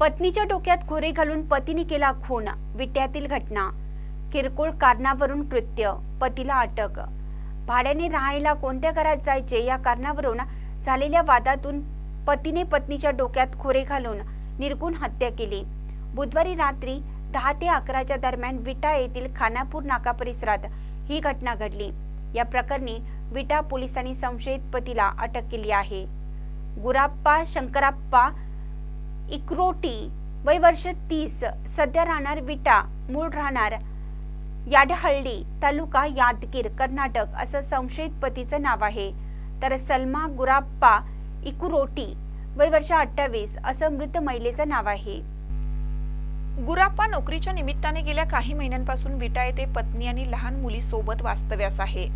पत्नीच्या डोक्यात खोरे घालून पतीने केला खून. विट्यातील घटना. किरकोळ कारणावरून कृत्य. पतीला अटक. भाड्याने राहायला कोणत्या घरात जायचे या कारणावरून झालेल्या वादातून पतीने पत्नीच्या डोक्यात खोरे घालून निर्गुण हत्या केली. बुधवारी रात्री दहा ते अकराच्या दरम्यान विटा येथील खानापूर नाका परिसरात ही घटना घडली. या प्रकरणी विटा पोलिसांनी संशयित पतीला अटक केली आहे. गुराप्पा शंकराप्पा इक्रोटी वय वर्ष तीस सध्या राहणार विटा मूळ राहणार याडहळ्ळी तालुका यादगीर कर्नाटक असं संशयित पतीचं नाव आहे. तर सलमा गुराप्पा इकुरोटी वय वर्ष अठ्ठावीस असं मृत महिलेचं नाव आहे. गुराप्पा नोकरीच्या निमित्ताने गेल्या काही महिन्यांपासून विटा येथे पत्नी आणि लहान मुली सोबत वास्तव्यास आहे.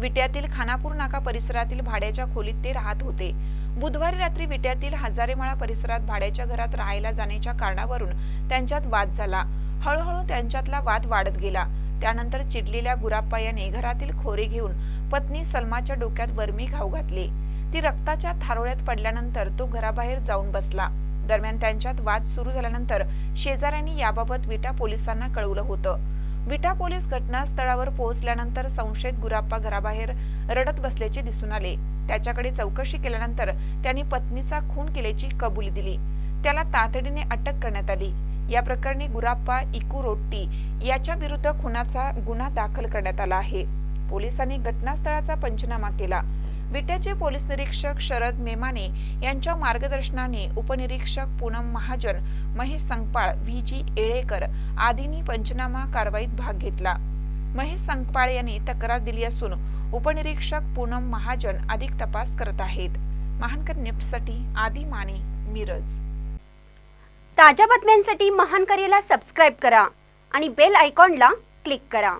विट्यातील खानापूर नाका परिसरातील भाड्याच्या खोलीत ते राहत होते. बुधवारी रात्री विट्यातील हजारेमाळा परिसरात भाड्याच्या घरात राहायला जाण्याच्या कारणावरून त्यांच्यात वाद झाला. हळूहळू त्यांच्यातला वाद वाढत गेला. त्यानंतर चिडलेल्या गुराप्पा याने घरातील खोरे घेऊन पत्नी सलमाच्या डोक्यात वर्मी घाव घातली. ती रक्ताच्या थारोळ्यात पडल्यानंतर तो घराबाहेर जाऊन बसला. दरम्यान त्यांच्यात वाद सुरू झाल्यानंतर शेजाऱ्यांनी याबाबत विटा पोलिसांना कळवलं होतं. विटा पोलीस घटनास्थळावर पोहोचल्यानंतर संशयित गुराप्पा घराबाहेर रडत बसल्याचे दिसून आले. त्याच्याकडे चौकशी केल्यानंतर त्यांनी पत्नीचा खून केल्याची कबुली दिली. त्याला तातडीने अटक करण्यात आली. या प्रकरणी गुराप्पा इकुरोट्टी याच्या विरुद्ध खुनाचा गुन्हा दाखल करण्यात आला आहे. पोलिसांनी घटनास्थळाचा पंचनामा केला. विट्याचे पोलीस निरीक्षक शरद मेमाने यांच्या मार्गदर्शनाने उपनिरीक्षक पूनम महाजन महेश संकपाळ व्ही जी येळेकर आदींनी पंचनामा कारवाईत भाग घेतला. महेश संकपाळ यांनी तक्रार दिली असून उपनिरीक्षक पूनम महाजन अधिक तपास करत आहेत. महानकर निप्ससाठी आदी माने मिरज. ताज्या बातम्यांसाठी महान करेला सबस्क्राईब करा आणि बेल आयकॉनला क्लिक करा.